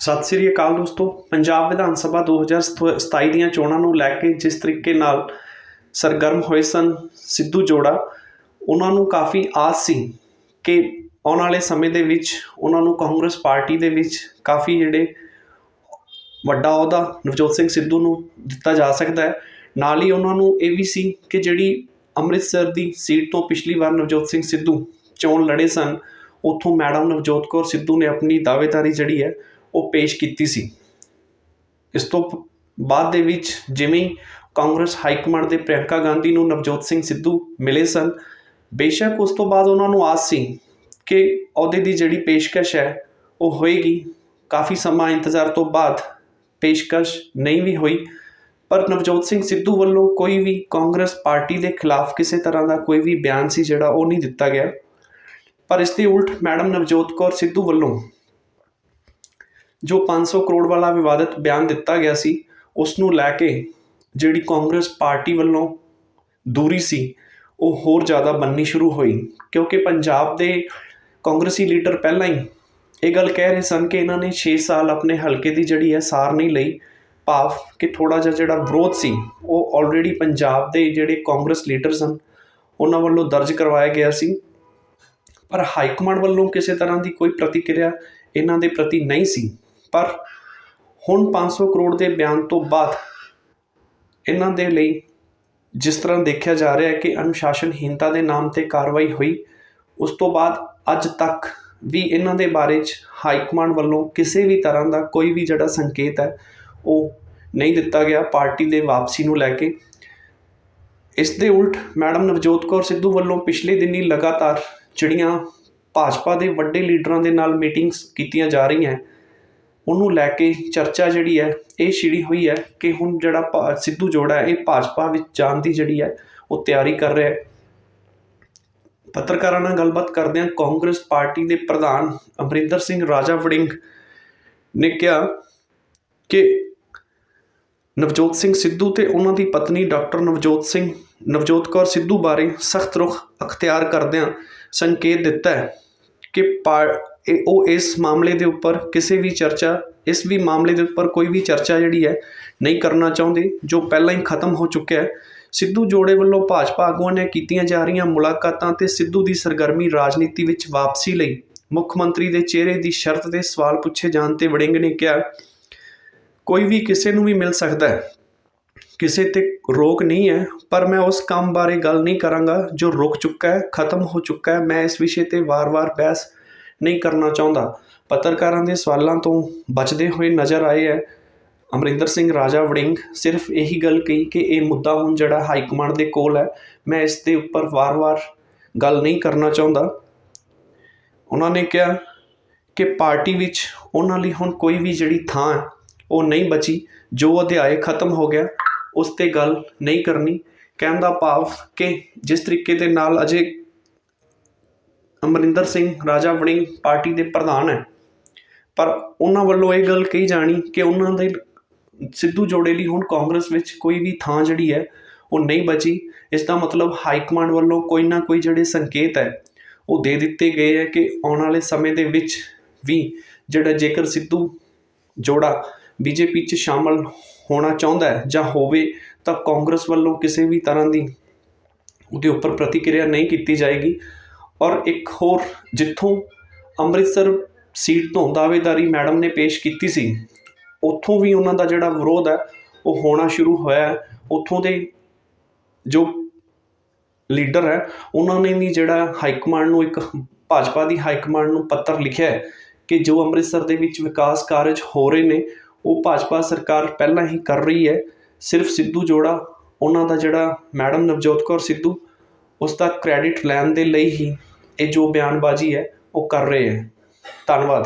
ਸਤਿ ਸ੍ਰੀ ਅਕਾਲ ਦੋਸਤੋ। ਪੰਜਾਬ ਵਿਧਾਨ ਸਭਾ 2027 ਦੀਆਂ ਚੋਣਾਂ ਨੂੰ ਲੈ ਕੇ ਜਿਸ ਤਰੀਕੇ ਨਾਲ ਸਰਗਰਮ ਹੋਏ ਸਨ ਸਿੱਧੂ ਜੋੜਾ, ਉਹਨਾਂ ਨੂੰ ਕਾਫੀ ਆਸ ਸੀ ਕਿ ਆਉਣ ਵਾਲੇ ਸਮੇਂ ਦੇ ਵਿੱਚ ਉਹਨਾਂ ਨੂੰ ਕਾਂਗਰਸ ਪਾਰਟੀ ਦੇ ਵਿੱਚ ਕਾਫੀ ਜਿਹੜੇ ਵੱਡਾ ਅਹੁਦਾ ਨਵਜੋਤ ਸਿੰਘ ਸਿੱਧੂ ਨੂੰ ਦਿੱਤਾ ਜਾ ਸਕਦਾ ਹੈ। ਨਾਲ ਹੀ ਉਹਨਾਂ ਨੂੰ ਇਹ ਵੀ ਸੀ ਕਿ ਜਿਹੜੀ ਅੰਮ੍ਰਿਤਸਰ ਦੀ ਸੀਟ ਤੋਂ ਪਿਛਲੀ ਵਾਰ ਨਵਜੋਤ ਸਿੰਘ ਸਿੱਧੂ ਚੋਣ ਲੜੇ ਸਨ, ਉੱਥੋਂ ਮੈਡਮ ਨਵਜੋਤ ਕੌਰ ਸਿੱਧੂ ਨੇ ਆਪਣੀ ਦਾਅਵੇਦਾਰੀ ਜਿਹੜੀ ਹੈ ਉਹ ਪੇਸ਼ ਕੀਤੀ ਸੀ। ਇਸ ਤੋਂ ਬਾਅਦ ਦੇ ਵਿੱਚ ਜਿਵੇਂ ਕਾਂਗਰਸ ਹਾਈ ਕਮਾਂਡ ਦੇ ਪ੍ਰਿਅੰਕਾ ਗਾਂਧੀ ਨੂੰ ਨਵਜੋਤ ਸਿੰਘ ਸਿੱਧੂ ਮਿਲੇ ਸਨ, ਬੇਸ਼ੱਕ ਉਸ ਤੋਂ ਬਾਅਦ ਉਹਨਾਂ ਨੂੰ ਆਸ ਸੀ ਕਿ ਅਹੁਦੇ ਦੀ ਜਿਹੜੀ ਪੇਸ਼ਕਸ਼ ਹੈ ਉਹ ਹੋਏਗੀ। ਕਾਫੀ ਸਮਾਂ ਇੰਤਜ਼ਾਰ ਤੋਂ ਬਾਅਦ ਪੇਸ਼ਕਸ਼ ਨਹੀਂ ਵੀ ਹੋਈ, ਪਰ ਨਵਜੋਤ ਸਿੰਘ ਸਿੱਧੂ ਵੱਲੋਂ ਕੋਈ ਵੀ ਕਾਂਗਰਸ ਪਾਰਟੀ ਦੇ ਖਿਲਾਫ ਕਿਸੇ ਤਰ੍ਹਾਂ ਦਾ ਕੋਈ ਵੀ ਬਿਆਨ ਸੀ ਜਿਹੜਾ ਉਹ ਨਹੀਂ ਦਿੱਤਾ ਗਿਆ। ਪਰ ਇਸ ਦੇ ਉਲਟ ਮੈਡਮ ਨਵਜੋਤ ਕੌਰ ਸਿੱਧੂ ਵੱਲੋਂ ਜੋ 500 ਕਰੋੜ ਵਾਲਾ ਵਿਵਾਦਿਤ ਬਿਆਨ ਦਿੱਤਾ ਗਿਆ ਸੀ ਉਸ ਨੂੰ ਲੈ ਕੇ ਜਿਹੜੀ ਕਾਂਗਰਸ ਪਾਰਟੀ ਵੱਲੋਂ ਦੂਰੀ ਸੀ, ਉਹ ਹੋਰ ਜ਼ਿਆਦਾ ਬੰਨੀ ਸ਼ੁਰੂ ਹੋਈ। ਕਿਉਂਕਿ ਪੰਜਾਬ ਦੇ ਕਾਂਗਰਸੀ ਲੀਡਰ ਪਹਿਲਾਂ ਹੀ ਇਹ ਗੱਲ ਕਹਿ ਰਹੇ ਸਨ ਕਿ ਇਹਨਾਂ ਨੇ 6 ਸਾਲ ਆਪਣੇ ਹਲਕੇ ਦੀ ਜਿਹੜੀ ਹੈ ਸਾਰ ਨਹੀਂ ਲਈ। ਭਾਵ ਕਿ ਥੋੜਾ ਜਿਹਾ ਜਿਹੜਾ ਵਿਰੋਧ ਸੀ, ਉਹ ਆਲਰੇਡੀ ਪੰਜਾਬ ਦੇ ਜਿਹੜੇ ਕਾਂਗਰਸ ਲੀਡਰ ਸਨ, ਉਹਨਾਂ ਵੱਲੋਂ ਦਰਜ ਕਰਵਾਇਆ ਗਿਆ ਸੀ। ਪਰ ਹਾਈ ਕਮਾਂਡ ਵੱਲੋਂ ਕਿਸੇ ਤਰ੍ਹਾਂ ਦੀ ਕੋਈ ਪ੍ਰਤੀਕਿਰਿਆ ਇਹਨਾਂ ਦੇ ਪ੍ਰਤੀ ਨਹੀਂ ਸੀ। ਪਰ ਹੁਣ 500 ਕਰੋੜ ਦੇ ਬਿਆਨ ਤੋਂ ਬਾਅਦ ਇਹਨਾਂ ਦੇ ਲਈ ਜਿਸ ਤਰ੍ਹਾਂ ਦੇਖਿਆ ਜਾ ਰਿਹਾ ਹੈ ਕਿ ਅਨੁਸ਼ਾਸਨਹੀਨਤਾ ਦੇ ਨਾਮ ਤੇ ਕਾਰਵਾਈ ਹੋਈ, ਉਸ ਤੋਂ ਬਾਅਦ ਅੱਜ ਤੱਕ ਵੀ ਇਹਨਾਂ ਦੇ ਬਾਰੇ 'ਚ ਹਾਈ ਕਮਾਂਡ ਵੱਲੋਂ ਕਿਸੇ ਵੀ ਤਰ੍ਹਾਂ ਦਾ ਕੋਈ ਵੀ ਜਿਹੜਾ ਸੰਕੇਤ ਹੈ, ਉਹ ਨਹੀਂ ਦਿੱਤਾ ਗਿਆ ਪਾਰਟੀ ਦੇ ਵਾਪਸੀ ਨੂੰ ਲੈ ਕੇ। ਇਸ ਦੇ ਉਲਟ ਮੈਡਮ ਨਵਜੋਤ ਕੌਰ ਸਿੱਧੂ ਵੱਲੋਂ ਪਿਛਲੇ ਦਿਨੀ ਲਗਾਤਾਰ ਜਿਹੜੀਆਂ ਭਾਜਪਾ ਦੇ ਵੱਡੇ ਲੀਡਰਾਂ ਦੇ ਨਾਲ ਮੀਟਿੰਗਸ ਕੀਤੀਆਂ ਜਾ ਰਹੀਆਂ ਉਹਨੂੰ ਲੈ ਕੇ ਚਰਚਾ ਜਿਹੜੀ ਹੈ, ਇਹ ਛਿੜੀ ਹੋਈ ਹੈ ਕਿ ਹੁਣ ਜਿਹੜਾ ਭਾ- ਸਿੱਧੂ ਜੋੜਾ ਇਹ ਭਾਜਪਾ ਵਿੱਚ ਜਾਣ ਦੀ ਜਿਹੜੀ ਹੈ, ਉਹ ਤਿਆਰੀ ਕਰ ਰਿਹਾ ਹੈ। ਪੱਤਰਕਾਰਾਂ ਨਾਲ ਗੱਲਬਾਤ ਕਰਦਿਆਂ ਕਾਂਗਰਸ ਪਾਰਟੀ ਦੇ ਪ੍ਰਧਾਨ ਅਮਰਿੰਦਰ ਸਿੰਘ ਰਾਜਾ ਵੜਿੰਗ ਨੇ ਕਿਹਾ ਕਿ ਨਵਜੋਤ ਸਿੰਘ ਸਿੱਧੂ ਤੇ ਉਹਨਾਂ ਦੀ ਪਤਨੀ ਡਾਕਟਰ ਨਵਜੋਤ ਸਿੰਘ, ਨਵਜੋਤ ਕੌਰ ਸਿੱਧੂ ਬਾਰੇ ਸਖਤ ਰੁਖ ਅਖਤਿਆਰ ਕਰਦਿਆਂ ਸੰਕੇਤ ਦਿੱਤਾ ਹੈ ਕਿ ਪਾ- ਇਹ- ਉਹ ਇਸ ਮਾਮਲੇ ਦੇ ਉੱਪਰ ਕਿਸੇ ਵੀ ਚਰਚਾ, ਇਸ ਵੀ ਮਾਮਲੇ ਦੇ ਉੱਪਰ ਕੋਈ ਵੀ ਚਰਚਾ ਜਿਹੜੀ ਹੈ ਨਹੀਂ ਕਰਨਾ ਚਾਹੁੰਦੇ, ਜੋ ਪਹਿਲਾਂ ਹੀ ਖਤਮ ਹੋ ਚੁੱਕਿਆ ਹੈ। ਸਿੱਧੂ ਜੋੜੇ ਵੱਲੋਂ ਭਾਜਪਾ ਆਗੂਆਂ ਨੇ ਕੀਤੀਆਂ ਜਾ ਰਹੀਆਂ ਮੁਲਾਕਾਤਾਂ ਤੇ ਸਿੱਧੂ ਦੀ ਸਰਗਰਮੀ ਰਾਜਨੀਤੀ ਵਿੱਚ ਵਾਪਸੀ ਲਈ ਮੁੱਖ ਮੰਤਰੀ ਦੇ ਚਿਹਰੇ ਦੀ ਸ਼ਰਤ ਤੇ ਸਵਾਲ ਪੁੱਛੇ ਜਾਣ ਤੇ ਵੜਿੰਗ ਨੇ ਕਿਹਾ, ਕੋਈ ਵੀ ਕਿਸੇ ਨੂੰ ਵੀ ਮਿਲ ਸਕਦਾ ਹੈ। ਕਿਸੇ ਤੇ ਰੋਕ ਨਹੀਂ ਹੈ, ਪਰ ਮੈਂ ਉਸ ਕੰਮ ਬਾਰੇ ਗੱਲ ਨਹੀਂ ਕਰਾਂਗਾ ਜੋ ਰੁਕ ਚੁੱਕਾ ਹੈ, ਖਤਮ ਹੋ ਚੁੱਕਾ ਹੈ। ਮੈਂ ਇਸ ਵਿਸ਼ੇ ਤੇ ਵਾਰ-ਵਾਰ ਬਹਿਸ ਨਹੀਂ ਕਰਨਾ ਚਾਹੁੰਦਾ। ਪੱਤਰਕਾਰਾਂ ਦੇ ਸਵਾਲਾਂ ਤੋਂ ਬਚਦੇ ਹੋਏ ਨਜ਼ਰ ਆਏ ਹੈ ਅਮਰਿੰਦਰ ਸਿੰਘ ਰਾਜਾ ਵੜਿੰਗ। ਸਿਰਫ ਇਹੀ ਗੱਲ ਕਹੀ ਕਿ ਇਹ ਮੁੱਦਾ ਹੁਣ ਜਿਹੜਾ ਹਾਈ ਕਮਾਂਡ ਦੇ ਕੋਲ ਹੈ, ਮੈਂ ਇਸ ਦੇ ਉੱਪਰ ਵਾਰ-ਵਾਰ ਗੱਲ ਨਹੀਂ ਕਰਨਾ ਚਾਹੁੰਦਾ। ਉਹਨਾਂ ਨੇ ਕਿਹਾ ਕਿ ਪਾਰਟੀ ਵਿੱਚ ਉਹਨਾਂ ਲਈ ਹੁਣ ਕੋਈ ਵੀ ਜਿਹੜੀ ਥਾਂ ਹੈ, ਉਹ ਨਹੀਂ ਬਚੀ। ਜੋ ਅਧਿਆਇ ਖਤਮ ਹੋ ਗਿਆ, ਉਸ ਤੇ ਗੱਲ ਨਹੀਂ ਕਰਨੀ। ਕਹਿਣ ਦਾ ਭਾਵ ਕਿ ਜਿਸ ਤਰੀਕੇ ਦੇ ਨਾਲ ਅਜੇ ਅਮਰਿੰਦਰ ਸਿੰਘ ਰਾਜਾ ਵੜਿੰਗ ਪਾਰਟੀ ਦੇ ਪ੍ਰਧਾਨ ਹੈ। ਪਰ ਉਹਨਾਂ ਵੱਲੋਂ ਇਹ ਗੱਲ ਕਹੀ ਜਾਣੀ ਕਿ ਉਹਨਾਂ ਦੇ ਸਿੱਧੂ ਜੋੜੇ ਲਈ ਹੁਣ ਕਾਂਗਰਸ ਵਿੱਚ ਕੋਈ ਵੀ ਥਾਂ ਜਿਹੜੀ ਹੈ, ਉਹ ਨਹੀਂ ਬਚੀ। ਇਸ ਦਾ ਮਤਲਬ ਹਾਈ ਕਮਾਂਡ ਵੱਲੋਂ ਕੋਈ ਨਾ ਕੋਈ ਜਿਹੜੇ ਸੰਕੇਤ ਹੈ, ਉਹ ਦੇ ਦਿੱਤੇ ਗਏ ਹੈ ਕਿ ਆਉਣ ਵਾਲੇ ਸਮੇਂ ਦੇ ਵਿੱਚ ਵੀ ਜਿਹੜਾ ਜੇਕਰ ਸਿੱਧੂ ਜੋੜਾ ਬੀਜੇਪੀ 'ਚ ਸ਼ਾਮਲ ਹੋਣਾ ਚਾਹੁੰਦਾ ਹੈ ਜਾਂ ਹੋਵੇ, ਤਾਂ ਕਾਂਗਰਸ ਵੱਲੋਂ ਕਿਸੇ ਵੀ ਤਰ੍ਹਾਂ ਦੀ ਉਹਦੇ ਉੱਪਰ ਪ੍ਰਤੀਕਿਰਿਆ ਨਹੀਂ ਕੀਤੀ ਜਾਏਗੀ। ਔਰ ਇੱਕ ਹੋਰ ਜਿੱਥੋਂ ਅੰਮ੍ਰਿਤਸਰ ਸੀਟ ਤੋਂ ਦਾਅਵੇਦਾਰੀ ਮੈਡਮ ਨੇ ਪੇਸ਼ ਕੀਤੀ ਸੀ, ਉੱਥੋਂ ਵੀ ਉਹਨਾਂ ਦਾ ਜਿਹੜਾ ਵਿਰੋਧ ਹੈ, ਉਹ ਹੋਣਾ ਸ਼ੁਰੂ ਹੋਇਆ ਹੈ। ਉੱਥੋਂ ਦੇ ਜੋ ਲੀਡਰ ਹੈ, ਉਹਨਾਂ ਨੇ ਵੀ ਜਿਹੜਾ ਹਾਈ ਕਮਾਂਡ ਨੂੰ ਇੱਕ ਭਾਜਪਾ ਦੀ ਹਾਈ ਕਮਾਂਡ ਨੂੰ ਪੱਤਰ ਲਿਖਿਆ ਕਿ ਜੋ ਅੰਮ੍ਰਿਤਸਰ ਦੇ ਵਿੱਚ ਵਿਕਾਸ ਕਾਰਜ ਹੋ ਰਹੇ ਨੇ, ਉਹ ਭਾਜਪਾ ਸਰਕਾਰ ਪਹਿਲਾਂ ਹੀ ਕਰ ਰਹੀ ਹੈ। ਸਿਰਫ ਸਿੱਧੂ ਜੋੜਾ, ਉਹਨਾਂ ਦਾ ਜਿਹੜਾ ਮੈਡਮ ਨਵਜੋਤ ਕੌਰ ਸਿੱਧੂ, ਉਸ ਦਾ ਕ੍ਰੈਡਿਟ ਲੈਣ ਦੇ ਲਈ ਹੀ ਇਹ ਜੋ ਬਿਆਨਬਾਜ਼ੀ ਹੈ ਉਹ ਕਰ ਰਹੇ ਹੈ। ਧੰਨਵਾਦ।